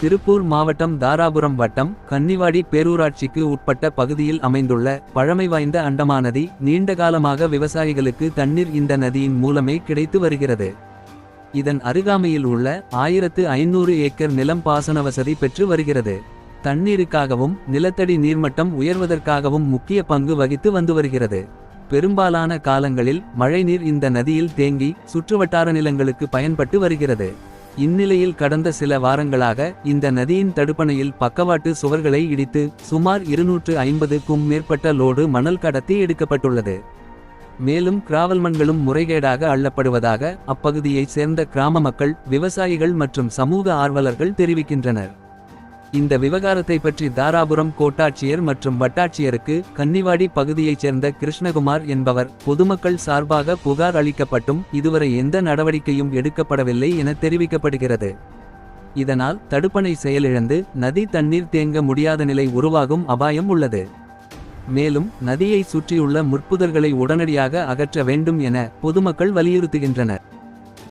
திருப்பூர் மாவட்டம் தாராபுரம் வட்டம் கன்னிவாடி பேரூராட்சிக்கு உட்பட்ட பகுதியில் அமைந்துள்ள பழமை வாய்ந்த அண்டமானதி நீண்ட காலமாக விவசாயிகளுக்கு தண்ணீர் இந்த நதியின் மூலமே கிடைத்து வருகிறது. இதன் அருகாமையில் உள்ள ஆயிரத்து ஐநூறு ஏக்கர் நிலம் பாசன வசதி பெற்று வருகிறது. தண்ணீருக்காகவும் நிலத்தடி நீர்மட்டம் உயர்வதற்காகவும் முக்கிய பங்கு வகித்து வந்து வருகிறது. பெரும்பாலான காலங்களில் மழைநீர் இந்த நதியில் தேங்கி சுற்றுவட்டார நிலங்களுக்கு பயன்பட்டு வருகிறது. இந்நிலையில் கடந்த சில வாரங்களாக இந்த நதியின் தடுப்பணையில் பக்கவாட்டு சுவர்களை இடித்து சுமார் இருநூற்று ஐம்பதுக்கும் மேற்பட்ட லோடு மணல் கடத்தி எடுக்கப்பட்டுள்ளது. மேலும் கிராவல் மண்களும் முறைகேடாக அள்ளப்படுவதாக அப்பகுதியைச் சேர்ந்த கிராம மக்கள் விவசாயிகள் மற்றும் சமூக ஆர்வலர்கள் தெரிவிக்கின்றனர். இந்த விவகாரத்தை பற்றி தாராபுரம் கோட்டாட்சியர் மற்றும் வட்டாட்சியருக்கு கன்னிவாடி பகுதியைச் சேர்ந்த கிருஷ்ணகுமார் என்பவர் பொதுமக்கள் சார்பாக புகார் அளிக்கப்பட்டும் இதுவரை எந்த நடவடிக்கையும் எடுக்கப்படவில்லை என தெரிவிக்கப்படுகிறது. இதனால் தடுப்பணை செயலிழந்து நதி தண்ணீர் தேங்க முடியாத நிலை உருவாகும் அபாயம் உள்ளது. மேலும் நதியை சுற்றியுள்ள முற்புதல்களை உடனடியாக அகற்ற வேண்டும் என பொதுமக்கள் வலியுறுத்துகின்றனர்.